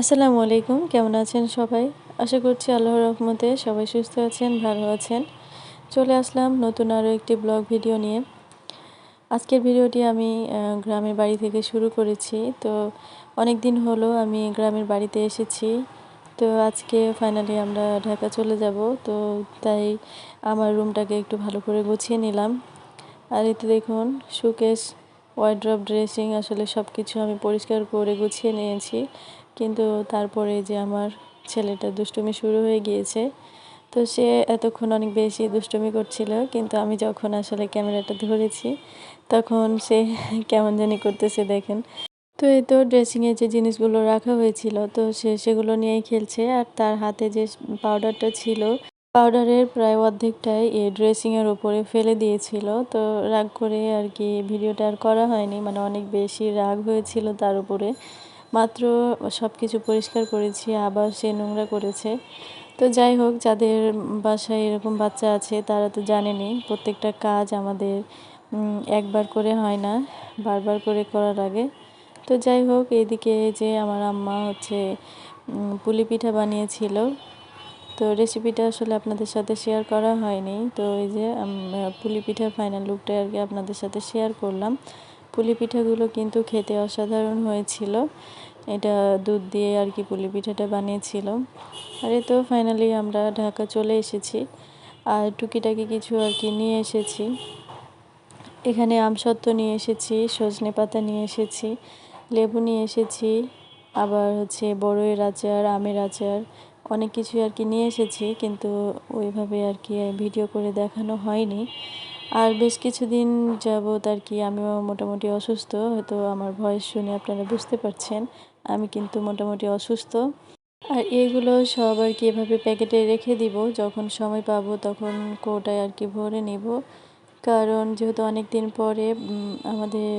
আসসালামু আলাইকুম, কেমন আছেন সবাই? আশা করছি আল্লাহর রহমতে সবাই সুস্থ আছেন, ভালো আছেন। চলে আসলাম নতুন আরও একটি ব্লগ ভিডিও নিয়ে। আজকের ভিডিওটি আমি গ্রামের বাড়ি থেকে শুরু করেছি। তো অনেক দিন হলো আমি গ্রামের বাড়িতে এসেছি। তো আজকে ফাইনালি আমরা ঢাকা চলে যাব। তো তাই আমার রুমটাকে একটু ভালো করে গুছিয়ে নিলাম। আর এতে দেখুন, সুকেশ ওয়াইড্রপ ড্রেসিং আসলে সব কিছু আমি পরিষ্কার করে গুছিয়ে নিয়েছি। কিন্তু তারপরে যে আমার ছেলেটা দুষ্টুমি শুরু হয়ে গিয়েছে, তো সে এতক্ষণ অনেক বেশি দুষ্টুমি করছিল, কিন্তু আমি যখন আসলে ক্যামেরাটা ধরেছি, তখন সে কেমন জানি করতেছে দেখেন। তো এই তো ড্রেসিংয়ে যে জিনিসগুলো রাখা হয়েছিল, তো সে সেগুলো নিয়েই খেলছে, আর তার হাতে যে পাউডারটা ছিল পাউডারের প্রায় অর্ধেকটাই এ ড্রেসিংয়ের ওপরে ফেলে দিয়েছিল। তো রাগ করে আর কি ভিডিওটা আর করা হয়নি মানে অনেক বেশি রাগ হয়েছিল তার উপরে। মাত্র সব কিছু পরিষ্কার করেছি, আবার সে নোংরা করেছে। তো যাই হোক, যাদের বাসায় এরকম বাচ্চা আছে, তারা তো জানেনি প্রত্যেকটা কাজ আমাদের একবার করে হয় না, বারবার করে করার আগে। তো যাই হোক এদিকে যে আমার আম্মা হচ্ছে পুলি পিঠা বানিয়েছিল। তো রেসিপিটা আসলে আপনাদের সাথে শেয়ার করা হয়নি। তো এই যে পুলি পিঠার ফাইনাল লুকটা আর কি আপনাদের সাথে শেয়ার করলাম। পুলি পিঠাগুলো কিন্তু খেতে অসাধারণ হয়েছিল। এটা দুধ দিয়ে আর কি পুলি পিঠাটা বানিয়েছিল। আর এই তো ফাইনালি আমরা ঢাকা চলে এসেছি। আর টুকিটাকি কিছু আর কি নিয়ে এসেছি। এখানে আমসত্ত্ব নিয়ে এসেছি, সজনে পাতা নিয়ে এসেছি, লেবু নিয়ে এসেছি, আবার হচ্ছে বড়ইয়ের আচার, আমের আচার, অনেক কিছু আর কি নিয়ে এসেছি। কিন্তু ওইভাবে আর কি ভিডিও করে দেখানো হয়নি। আর বেশ কিছুদিন যাবৎ আর কি আমিও মোটামুটি অসুস্থ, হয়তো আমার ভয়েস শুনে আপনারা বুঝতে পারছেন, আমি কিন্তু মোটামুটি অসুস্থ। আর এগুলো সব আর কি এভাবে প্যাকেটে রেখে দিব, যখন সময় পাবো তখন কোটায় আর কি ভরে নেব। কারণ যেহেতু অনেক দিন পরে আমাদের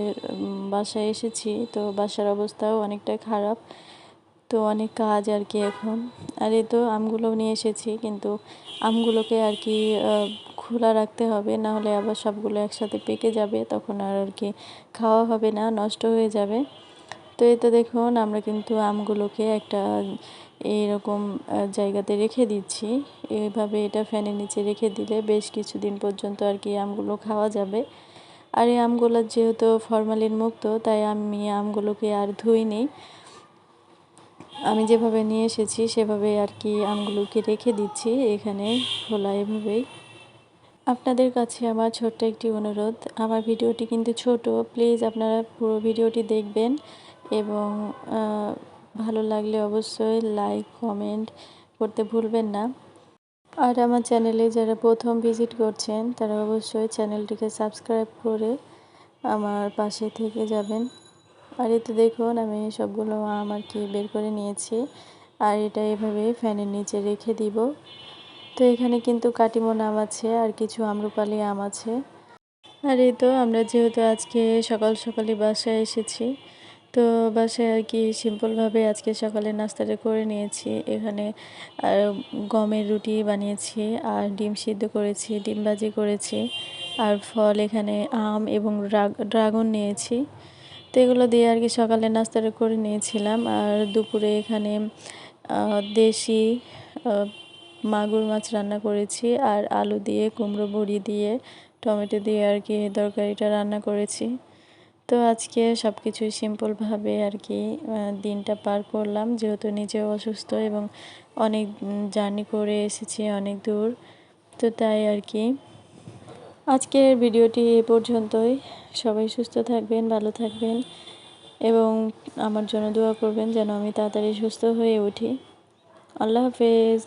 বাসায় এসেছি, তো বাসার অবস্থাও অনেকটা খারাপ, তো অনেক কাজ আর কি এখন। আর এ তো আমগুলো নিয়ে এসেছি, কিন্তু আমগুলোকে আর কি খোলা রাখতে হবে, না হলে আবার সবগুলো একসাথে পেকে যাবে, তখন আর আর কি খাওয়া হবে না, নষ্ট হয়ে যাবে। তো এই তো দেখুন, আমরা কিন্তু আমগুলোকে একটা এইরকম জায়গাতে রেখে দিচ্ছি। এইভাবে এটা ফ্যানের নিচে রেখে দিলে বেশ কিছুদিন পর্যন্ত আর কি আমগুলো খাওয়া যাবে। আর এই আমগুলো যেহেতু ফরমালিন মুক্ত, তাই আমি আমগুলোকে আর ধুইনি। আমি যেভাবে নিয়ে এসেছি, সেভাবে আর কি আমগুলোকে রেখে দিচ্ছি, এখানে খোলা এভাবেই। আপনাদের কাছে আমার ছোট্ট একটি অনুরোধ। আমার ভিডিওটি কিন্তু ছোট। প্লিজ আপনারা পুরো ভিডিওটি দেখবেন এবং ভালো লাগলে অবশ্যই লাইক কমেন্ট করতে ভুলবেন না। আর আমার চ্যানেলে যারা প্রথম ভিজিট করছেন, তারা অবশ্যই চ্যানেলটিকে সাবস্ক্রাইব করে আমার পাশে থেকে যাবেন। আর এতে দেখুন, আমি সবগুলো আম আর কি বের করে নিয়েছি। আর এটা এভাবে ফ্যানের নিচে রেখে দিব। তো এখানে কিন্তু কাটিমন আম আছে আর কিছু আম্রপালি আম আছে। আর এই তো আমরা যেহেতু আজকে সকাল সকালে বাসায় এসেছি, তো বাসায় আর কি সিম্পলভাবে আজকে সকালে নাস্তাটা করে নিয়েছি। এখানে আর গমের রুটি বানিয়েছি, আর ডিম সিদ্ধ করেছি, ডিম ভাজি করেছি, আর ফল এখানে আম এবং ড্রাগন নিয়েছি। তো এগুলো দিয়ে আর কি সকালে নাস্তাটা করে নিয়েছিলাম। আর দুপুরে এখানে দেশি মাগুর মাছ রান্না করেছি আর আলু দিয়ে, কুমড়ো বড়ি দিয়ে, টমেটো দিয়ে আর কি তরকারিটা রান্না করেছি। তো আজকে সব কিছুই সিম্পলভাবে আর কি দিনটা পার করলাম। যেহেতু নিজেও অসুস্থ এবং অনেক জার্নি করে এসেছি অনেক দূর, তো তাই আর কি। আজকের ভিডিওটি এ পর্যন্তই। সবাই সুস্থ থাকবেন, ভালো থাকবেন এবং আমার জন্য দোয়া করবেন যেন আমি তাড়াতাড়ি সুস্থ হয়ে উঠি। আল্লাহ হাফেজ।